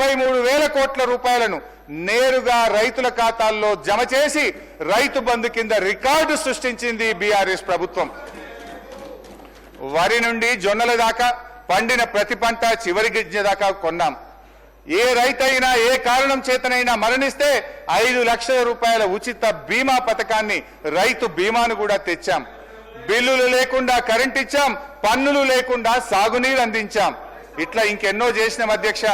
డెబ్బై మూడు వేల కోట్ల రూపాయలను నేరుగా రైతుల ఖాతాల్లో జమ చేసి రైతు బంధు కింద రికార్డు సృష్టించింది బీఆర్ఎస్ ప్రభుత్వం. వరి నుండి జొన్నల దాకా పండిన ప్రతి పంట చివరి గిజ్జ దాకా కొన్నాం. ఏ రైతైనా ఏ కారణం చేతనైనా మరణిస్తే ఐదు లక్షల రూపాయల ఉచిత బీమా పథకాన్ని రైతు బీమాను కూడా తెచ్చాం. బిల్లులు లేకుండా కరెంట్ ఇచ్చాం పన్నులు లేకుండా సాగునీరు అందించాం. ఇట్లా ఇంకెన్నో చేసినాం అధ్యక్ష.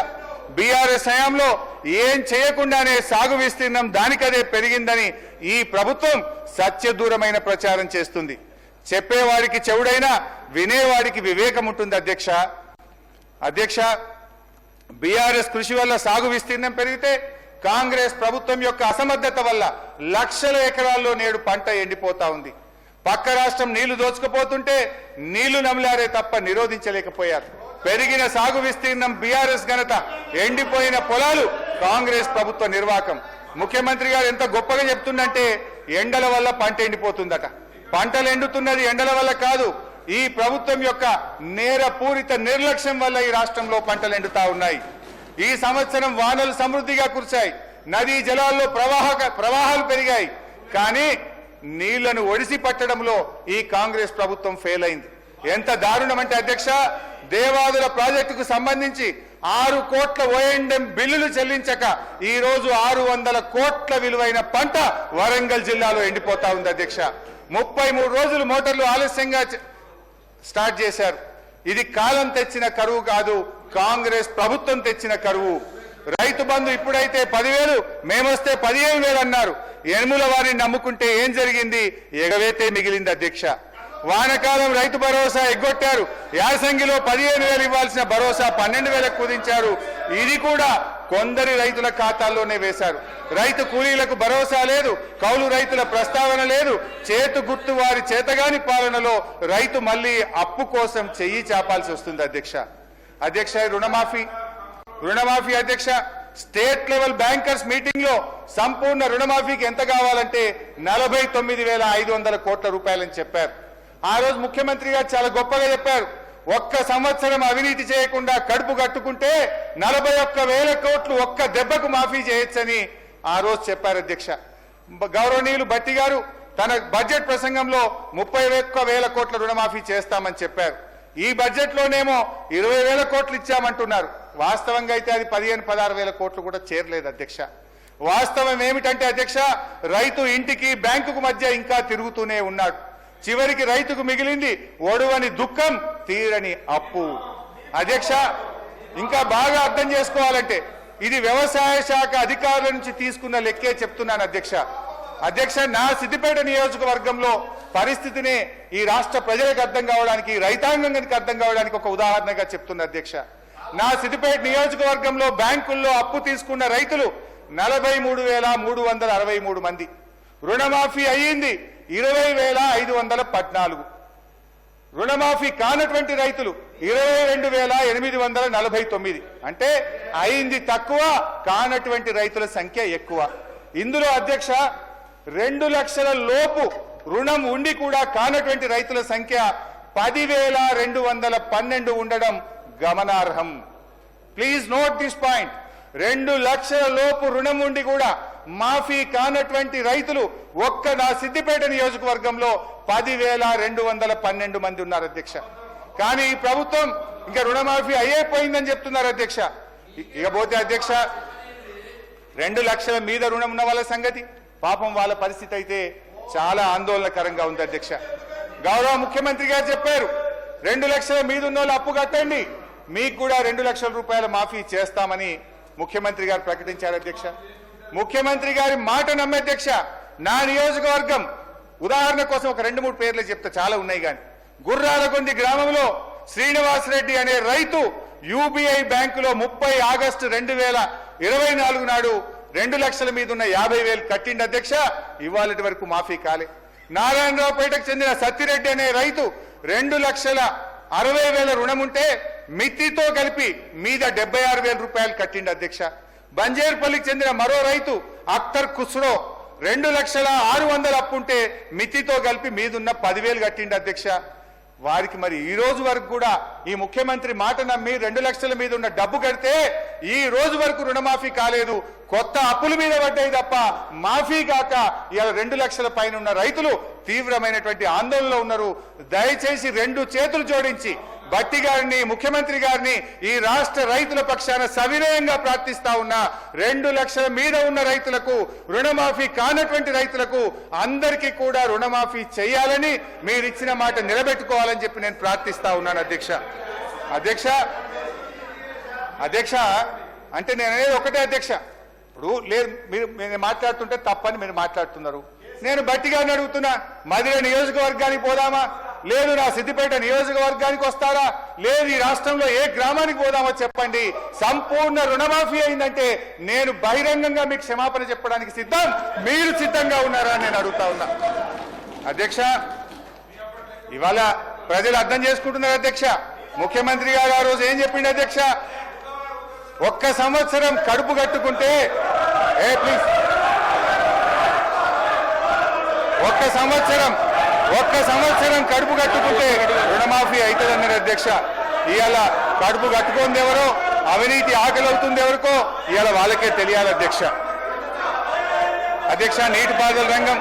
బీఆర్ఎస్ హయాంలో ఏం చేయకుండానే సాగు విస్తీర్ణం దానికదే పెరిగిందని ఈ ప్రభుత్వం సత్యదూరమైన ప్రచారం చేస్తుంది. చెప్పేవాడికి చెవుడైనా వినేవాడికి వివేకం ఉంటుంది అధ్యక్ష. అధ్యక్ష బీఆర్ఎస్ కృషి వల్ల సాగు విస్తీర్ణం పెరిగితే కాంగ్రెస్ ప్రభుత్వం యొక్క అసమర్థత వల్ల లక్షల ఎకరాల్లో నేడు పంట ఎండిపోతా ఉంది. పక్క రాష్ట్రం నీళ్ళు దోచుకుపోతుంటే నీళ్ళు నమిలారే తప్ప నిరోధించలేకపోయారు. పెరిగిన సాగు విస్తీర్ణం బీఆర్ఎస్ ఘనత. ఎండిపోయిన పొలాలు కాంగ్రెస్ ప్రభుత్వ నిర్వాకం. ముఖ్యమంత్రి గారు ఎంత గొప్పగా చెప్తుందంటే ఎండల వల్ల పంట ఎండిపోతుందట. పంటలు ఎండుతున్నది ఎండల వల్ల కాదు ఈ ప్రభుత్వం యొక్క నేరపూరిత నిర్లక్ష్యం వల్ల ఈ రాష్ట్రంలో పంటలు ఎండుతా ఉన్నాయి. ఈ సంవత్సరం వానలు సమృద్ధిగా కురిశాయి. నదీ జలాల్లో ప్రవాహ ప్రవాహాలు పెరిగాయి. కానీ నీళ్ళను ఒడిసి పట్టడంలో ఈ కాంగ్రెస్ ప్రభుత్వం ఫెయిల్ అయింది. ఎంత దారుణం అంటే అధ్యక్ష దేవాదుల ప్రాజెక్టుకు సంబంధించి ఆరు కోట్ల ఓఎండ్ఎం బిల్లులు చెల్లించక ఈరోజు ఆరు వందల కోట్ల విలువైన పంట వరంగల్ జిల్లాలో ఎండిపోతా ఉంది అధ్యక్ష. ముప్పై మూడు రోజులు మోటార్లు ఆలస్యంగా స్టార్ట్ చేశారు. ఇది కాలం తెచ్చిన కరువు కాదు కాంగ్రెస్ ప్రభుత్వం తెచ్చిన కరువు. రైతు బంధు ఇప్పుడైతే పదివేలు మేమొస్తే పదిహేను వేలు అన్నారు. ఎనుముల వారిని నమ్ముకుంటే ఏం జరిగింది? ఎగవేతే మిగిలింది అధ్యక్ష. వానకాలం రైతు భరోసా ఎగ్గొట్టారు. యాసంగిలో పదిహేను వేలు ఇవ్వాల్సిన భరోసా పన్నెండు వేలకు కుదించారు. ఇది కూడా కొందరి రైతుల ఖాతాల్లోనే వేశారు. రైతు కూలీలకు భరోసా లేదు కౌలు రైతుల ప్రస్తావన లేదు. చేతు గుర్తు వారి చేతగాని పాలనలో రైతు మళ్ళీ అప్పు కోసం చెయ్యి చాపాల్సి వస్తుంది అధ్యక్ష. అధ్యక్ష రుణమాఫీ రుణమాఫీ అధ్యక్ష స్టేట్ లెవెల్ బ్యాంకర్స్ మీటింగ్లో సంపూర్ణ రుణమాఫీకి ఎంత కావాలంటే నలభై తొమ్మిది వేల ఐదు వందల కోట్ల రూపాయలని చెప్పారు. ఆ రోజు ముఖ్యమంత్రి గారు చాలా గొప్పగా చెప్పారు. ఒక్క సంవత్సరం అవినీతి చేయకుండా కడుపు కట్టుకుంటే నలభై ఒక్క వేల కోట్లు ఒక్క దెబ్బకు మాఫీ చేయొచ్చని ఆ రోజు చెప్పారు అధ్యక్ష. గౌరవనీయులు భట్టి గారు తన బడ్జెట్ ప్రసంగంలో ముప్పై ఒక్క వేల కోట్ల రుణమాఫీ చేస్తామని చెప్పారు. ఈ బడ్జెట్లోనేమో ఇరవై వేల కోట్లు ఇచ్చామంటున్నారు. వాస్తవంగా అయితే అది పదిహేను పదహారు వేల కోట్లు కూడా చేరలేదు అధ్యక్ష. వాస్తవం ఏమిటంటే అధ్యక్ష రైతు ఇంటికి బ్యాంకుకు మధ్య ఇంకా తిరుగుతూనే ఉన్నాడు. చివరికి రైతుకు మిగిలింది ఒడువని దుఃఖం తీరని అప్పు. అధ్యక్ష ఇంకా బాగా అర్థం చేసుకోవాలంటే ఇది వ్యవసాయ శాఖ అధికారుల నుంచి తీసుకున్న లెక్కే చెప్తున్నాను అధ్యక్ష. అధ్యక్ష నా సిద్దిపేట నియోజకవర్గంలో పరిస్థితిని ఈ రాష్ట్ర ప్రజలకు అర్థం కావడానికి రైతాంగానికి అర్థం కావడానికి ఒక ఉదాహరణగా చెప్తున్న అధ్యక్ష. నా సిద్దిపేట నియోజకవర్గంలో బ్యాంకుల్లో అప్పు తీసుకున్న రైతులు నలభై మూడు వేల మూడు వందల అరవై మూడు మంది. రుణమాఫీ అయ్యింది. ఇరవై వేల ఐదు వందల పద్నాలుగు. రుణమాఫీ కానటువంటి రైతులు ఇరవై రెండు వేల ఎనిమిది వందల నలభై తొమ్మిది. అంటే అయింది తక్కువ కానటువంటి రైతుల సంఖ్య ఎక్కువ. ఇందులో అధ్యక్ష రెండు లక్షల లోపు రుణం ఉండి కూడా కానటువంటి రైతుల సంఖ్య పదివేల రెండు వందల పన్నెండు ఉండడం గమనార్హం. ప్లీజ్ నోట్ దిస్ పాయింట్ రెండు లక్షల లోపు రుణం ఉండి కూడా మాఫీ కానటువంటి రైతులు ఒక్క నా సిద్దిపేట నియోజకవర్గంలో పదివేల రెండు వందల పన్నెండు మంది ఉన్నారు అధ్యక్ష. కానీ ఈ ప్రభుత్వం ఇంకా రుణమాఫీ అయ్యేపోయిందని చెప్తున్నారు అధ్యక్ష. ఇకపోతే అధ్యక్ష రెండు లక్షల మీద రుణం ఉన్న వాళ్ళ సంగతి. పాపం వాళ్ళ పరిస్థితి అయితే చాలా ఆందోళనకరంగా ఉంది అధ్యక్ష. గౌరవ ముఖ్యమంత్రి గారు చెప్పారు రెండు లక్షల మీద ఉన్న వాళ్ళు అప్పు కట్టండి. మీకు కూడా రెండు లక్షల రూపాయల మాఫీ చేస్తామని ముఖ్యమంత్రి గారు ప్రకటించారు అధ్యక్ష. ముఖ్యమంత్రి గారి మాట నమ్మే అధ్యక్ష నా నియోజకవర్గం. ఉదాహరణ కోసం ఒక రెండు మూడు పేర్లు చెప్తా చాలా ఉన్నాయి కానీ. గుర్రాలగొంది గ్రామంలో శ్రీనివాస్ రెడ్డి అనే రైతు యూబీఐ బ్యాంకులో ముప్పై ఆగస్టు రెండు వేల ఇరవై నాలుగు నాడు రెండు లక్షల మీద ఉన్న యాభై వేలు కట్టిండి అధ్యక్ష. ఇవాళటి వరకు మాఫీ కాలే. నారాయణరావుపేటకు చెందిన సత్తిరెడ్డి అనే రైతు రెండు లక్షల అరవై వేల రుణం ఉంటే మిత్తితో కలిపి మీద డెబ్బై ఆరు వేల రూపాయలు కట్టిండి అధ్యక్ష. బంజేర్పల్లికి చెందిన మరో రైతు అక్తర్ కుస్రో రెండు లక్షల ఆరు వందల అప్పుంటే మితితో కలిపి మీదున్న పదివేలు కట్టిండి అధ్యక్ష. వారికి మరి ఈ రోజు వరకు కూడా ఈ ముఖ్యమంత్రి మాట నమ్మి రెండు లక్షల మీద ఉన్న డబ్బు కడితే ఈ రోజు వరకు రుణమాఫీ కాలేదు. కొత్త అప్పుల మీద పడ్డాయి తప్ప మాఫీ కాక ఇవాళ రెండు లక్షల పైన ఉన్న రైతులు తీవ్రమైనటువంటి ఆందోళనలో ఉన్నారు. దయచేసి రెండు చేతులు జోడించి బట్టి గారిని ముఖ్యమంత్రి గారిని ఈ రాష్ట్ర రైతుల పక్షాన సవినయంగా ప్రార్థిస్తా ఉన్నా. రెండు లక్షల మీద ఉన్న రైతులకు రుణమాఫీ కానటువంటి రైతులకు అందరికీ కూడా రుణమాఫీ చేయాలని మీరు ఇచ్చిన మాట నిలబెట్టుకోవాలని చెప్పి నేను ప్రార్థిస్తా ఉన్నాను అధ్యక్ష. అధ్యక్ష అధ్యక్ష అంటే నేను అనేది ఒకటే అధ్యక్ష. ఇప్పుడు లేదు మీరు నేను మాట్లాడుతుంటే తప్పని మీరు మాట్లాడుతున్నారు. నేను బట్టి గారిని అడుగుతున్నా మధుర నియోజకవర్గానికి పోదామా? లేదు నా సిద్దిపేట నియోజకవర్గానికి వస్తారా? లేదు ఈ రాష్ట్రంలో ఏ గ్రామానికి పోదామో చెప్పండి. సంపూర్ణ రుణమాఫీ అయిందంటే నేను బహిరంగంగా మీకు క్షమాపణ చెప్పడానికి సిద్ధం. మీరు సిద్ధంగా ఉన్నారా నేను అడుగుతా ఉన్నా. అధ్యక్ష ఇవాళ ప్రజలు అర్థం చేసుకుంటున్నారు అధ్యక్ష. ముఖ్యమంత్రి గారు ఆ రోజు ఏం చెప్పిండు అధ్యక్ష? ఒక్క సంవత్సరం కడుపు కట్టుకుంటే ఏ ప్లీజ్ ఒక్క సంవత్సరం ఒక్క సంవత్సరం కడుపు కట్టుకుంటే రుణమాఫీ అవుతుందన్నారు అధ్యక్ష. ఇవాళ కడుపు కట్టుకుంది ఎవరో అవినీతి ఆకలి అవుతుంది ఎవరికో ఇవాళ వాళ్ళకే తెలియాలి అధ్యక్ష. అధ్యక్ష నీటిపారుదల రంగం